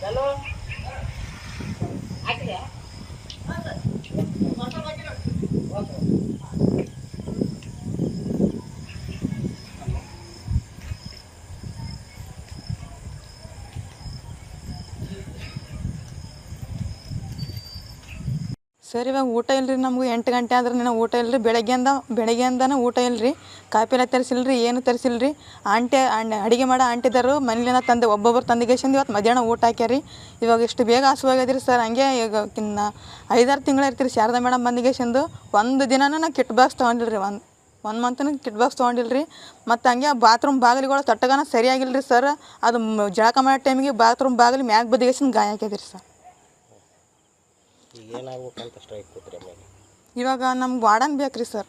Dalawa. Sir, ಇವಾಗ ಊಟ ಇಲ್ರಿ, ನಮ್ಗೆ ಎಂಟು ಗಂಟೆ ಆದ್ರೆ ನೀನು ಊಟ ಇಲ್ರಿ. ಬೆಳಗ್ಗೆಯಿಂದ ಬೆಳಗ್ಗೆಯಿಂದನೇ ಊಟ ಇಲ್ರಿ. ಕಾಯಿಪಲ್ಲೆ ತರಿಸಿಲ್ರಿ, ಏನು ತರಿಸಿಲ್ರಿ. ಆಂಟಿ ಅಡುಗೆ ಮಾಡೋ ಆಂಟಿದಾರು ಮನೇಲಿನ ತಂದೆ ಒಬ್ಬೊಬ್ರು ತಂದಿಗೇಶಂದು ಇವತ್ತು ಮಧ್ಯಾಹ್ನ ಊಟ ಹಾಕ್ಯಾರಿ. ಇವಾಗ ಎಷ್ಟು ಬೇಗ ಹಸುವಾಗ್ಯದ್ರಿ ಸರ್. ಹಂಗೆ ಈಗ ಕಿನ್ನ ಐದಾರು ತಿಂಗಳು ಇರ್ತೀರಿ ಶಾರದಾ ಮೇಡಮ್ ಬಂದಿಗೇಶಂದು ಒಂದು ದಿನನೂ ನಾ ಕಿಟ್ ಬಾಕ್ಸ್ ತೊಗೊಂಡಿಲ್ರಿ. ಒಂದು ಒನ್ ಮಂತ್ನ ಕಿಟ್ ಬಾಕ್ಸ್ ತೊಗೊಂಡಿಲ್ರಿ. ಮತ್ತು ಹಂಗೆ ಬಾತ್ರೂಮ್ ಬಾಗಿಲುಗಳು ತಟ್ಟಗನ ಸರಿಯಾಗಿಲ್ರಿ ಸರ್. ಅದು ಜಳಕ ಮಾಡೋ ಟೈಮಿಗೆ ಬಾತ್ರೂಮ್ ಬಾಗಿಲು ಮ್ಯಾಗ ಬದಿಗೇಶನ್ ಗಾಯ ಹಾಕ್ಯದ್ರಿ ಸರ್. ಏನಾಗ್ಬೇಕಂತ ಸ್ಟ್ರೈಕ್ ಆಮೇಲೆ? ಇವಾಗ ನಮ್ಗೆ ವಾರ್ಡನ್ ಬೇಕು ರೀ ಸರ್.